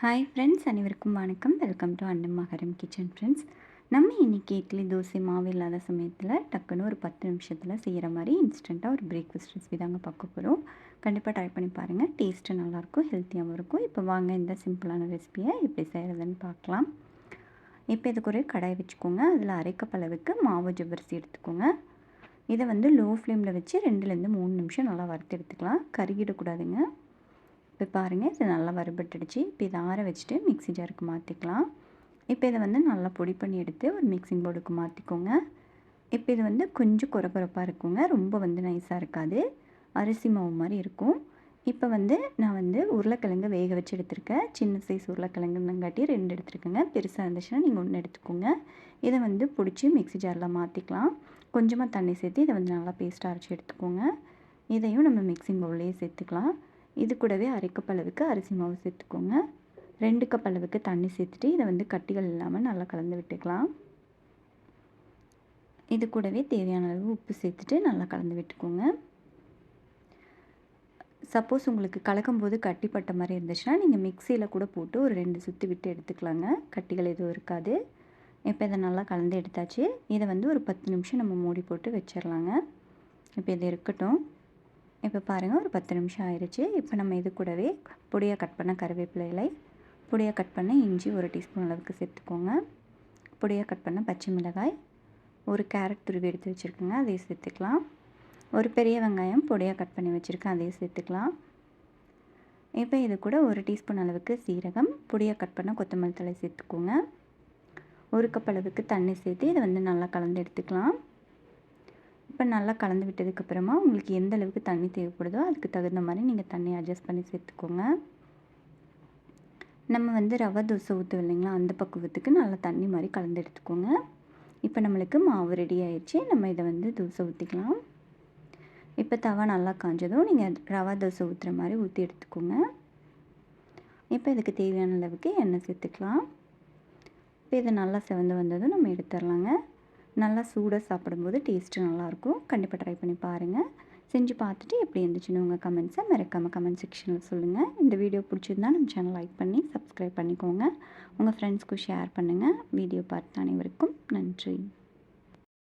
Hi friends அனைவருக்கும் வணக்கம். Welcome to அண்ணன் மகரம் கிச்சன் ஃப்ரெண்ட்ஸ் நம்ம இன்றைக்கி இட்லி தோசை மாவு இல்லாத சமயத்தில் டக்குன்னு ஒரு பத்து நிமிஷத்தில் செய்கிற மாதிரி இன்ஸ்டண்ட்டாக ஒரு பிரேக்ஃபாஸ்ட் ரெசிபி தாங்க பார்க்க போகிறோம் கண்டிப்பாக ட்ரை பண்ணி பாருங்கள் டேஸ்ட்டு நல்லாயிருக்கும் ஹெல்த்தியாகவும் இருக்கும். இப்போ வாங்க இந்த சிம்பிளான ரெசிபியை எப்படி செய்கிறதுன்னு பார்க்கலாம். இப்போ இதுக்கு ஒரு கடாய் வச்சுக்கோங்க. அதில் அரைக்கப் அளவுக்கு மாவு ஜவ்வரிசி எடுத்துக்கோங்க. இதை வந்து லோ ஃப்ளேமில் வச்சு ரெண்டுலேருந்து மூணு நிமிஷம் நல்லா வறுத்து எடுத்துக்கலாம். கருகிடக்கூடாதுங்க. இப்போ பாருங்கள் இது நல்லா வறுபட்டுடுச்சு. இப்போ இதை ஆற வச்சுட்டு மிக்ஸி ஜாருக்கு மாற்றிக்கலாம் இப்போ இதை வந்து நல்லா பொடி பண்ணி எடுத்து ஒரு மிக்சிங் போர்டுக்கு மாற்றிக்கோங்க இப்போ இது வந்து கொஞ்சம் குறக்குறப்பாக இருக்குங்க. ரொம்ப வந்து நைஸாக இருக்காது. அரிசி மாவு மாதிரி இருக்கும். இப்போ வந்து நான் வந்து உருளைக்கிழங்கு வேக வச்சு எடுத்திருக்கேன். சின்ன சைஸ் உருளைக்கிழங்குங்காட்டி ரெண்டு எடுத்துருக்கேங்க. பெருசாக இருந்துச்சுன்னா நீங்கள் ஒன்று எடுத்துக்கோங்க. இதை வந்து பிடிச்சி மிக்ஸி ஜாரில் மாற்றிக்கலாம் கொஞ்சமாக தண்ணி சேர்த்து இதை வந்து நல்லா பேஸ்ட்டாக அரைச்சி எடுத்துக்கோங்க. இதையும் நம்ம மிக்சிங் பவுல்லையே சேர்த்துக்கலாம். இது கூடவே அரை கப் அளவுக்கு அரிசி மாவு சேர்த்துக்கோங்க. ரெண்டு கப் அளவுக்கு தண்ணி சேர்த்துட்டு இதை வந்து கட்டிகள் இல்லாமல் நல்லா கலந்து விட்டுக்கலாம். இது கூடவே தேவையான அளவு உப்பு சேர்த்துட்டு நல்லா கலந்து விட்டுக்கோங்க. சப்போஸ் உங்களுக்கு கலக்கும் போது கட்டிப்பட்ட மாதிரி இருந்துச்சுன்னா நீங்கள் மிக்சியில் கூட போட்டு ஒரு ரெண்டு சுற்றி விட்டு எடுத்துக்கலாங்க. கட்டிகள் எதுவும் இருக்காது. இப்போ இதை நல்லா கலந்து எடுத்தாச்சு. இதை வந்து ஒரு பத்து நிமிஷம் நம்ம மூடி போட்டு வச்சிடலாங்க இப்போ இது இருக்கட்டும். இப்போ பாருங்கள் ஒரு பத்து நிமிஷம் ஆயிடுச்சு இப்போ நம்ம இது கூடவே பொடியாக கட் பண்ண கருவேப்பிலை இலை பொடியாக கட் பண்ண இஞ்சி ஒரு டீஸ்பூன் அளவுக்கு சேர்த்துக்கோங்க. பொடியாக கட் பண்ண பச்சை மிளகாய் ஒரு கேரட் துருவி எடுத்து வச்சுருக்கோங்க அதையும் சேர்த்துக்கலாம். ஒரு பெரிய வெங்காயம் பொடியாக கட் பண்ணி வச்சுருக்கேன் அதையும் சேர்த்துக்கலாம். இப்போ இது கூட ஒரு டீஸ்பூன் அளவுக்கு சீரகம் பொடியாக கட் பண்ண கொத்தமல்லி தலை சேர்த்துக்கோங்க. ஒரு கப் அளவுக்கு தண்ணி சேர்த்து இதை வந்து நல்லா கலந்து எடுத்துக்கலாம். இப்போ நல்லா கலந்து விட்டதுக்கப்புறமா உங்களுக்கு எந்த அளவுக்கு தண்ணி தேவைப்படுதோ அதுக்கு தகுந்த மாதிரி நீங்கள் தண்ணி அட்ஜஸ்ட் பண்ணி சேர்த்துக்கோங்க. நம்ம வந்து ரவை தோசை ஊற்றுவோம் இல்லைங்களா? அந்த பக்குவத்துக்கு நல்லா தண்ணி மாதிரி கலந்து எடுத்துக்கோங்க. இப்போ நம்மளுக்கு மாவு ரெடி ஆயிடுச்சு. நம்ம இதை வந்து தோசை ஊற்றிக்கலாம் இப்போ தவா நல்லா காஞ்சதும் நீங்கள் ரவா தோசை ஊற்றுற மாதிரி ஊற்றி எடுத்துக்கோங்க. இப்போ இதுக்கு தேவையான அளவுக்கு எண்ணெய் சேர்த்துக்கலாம். இப்போ இதை நல்லா செவந்து வந்ததும் நம்ம எடுத்துடலாங்க. நல்லா சூடாக சாப்பிடும்போது டேஸ்ட்டு நல்லாயிருக்கும். கண்டிப்பாக ட்ரை பண்ணி பாருங்கள் செஞ்சு பார்த்துட்டு எப்படி இருந்துச்சுன்னு உங்கள் கமெண்ட்ஸை மறக்காமல் கமெண்ட் செக்ஷனில் சொல்லுங்கள் இந்த வீடியோ பிடிச்சிருந்தா நம்ம சேனல் லைக் பண்ணி சப்ஸ்கிரைப் பண்ணிக்கோங்க. உங்கள் ஃப்ரெண்ட்ஸ்க்கும் ஷேர் பண்ணுங்கள் வீடியோ பார்த்து அனைவருக்கும் நன்றி.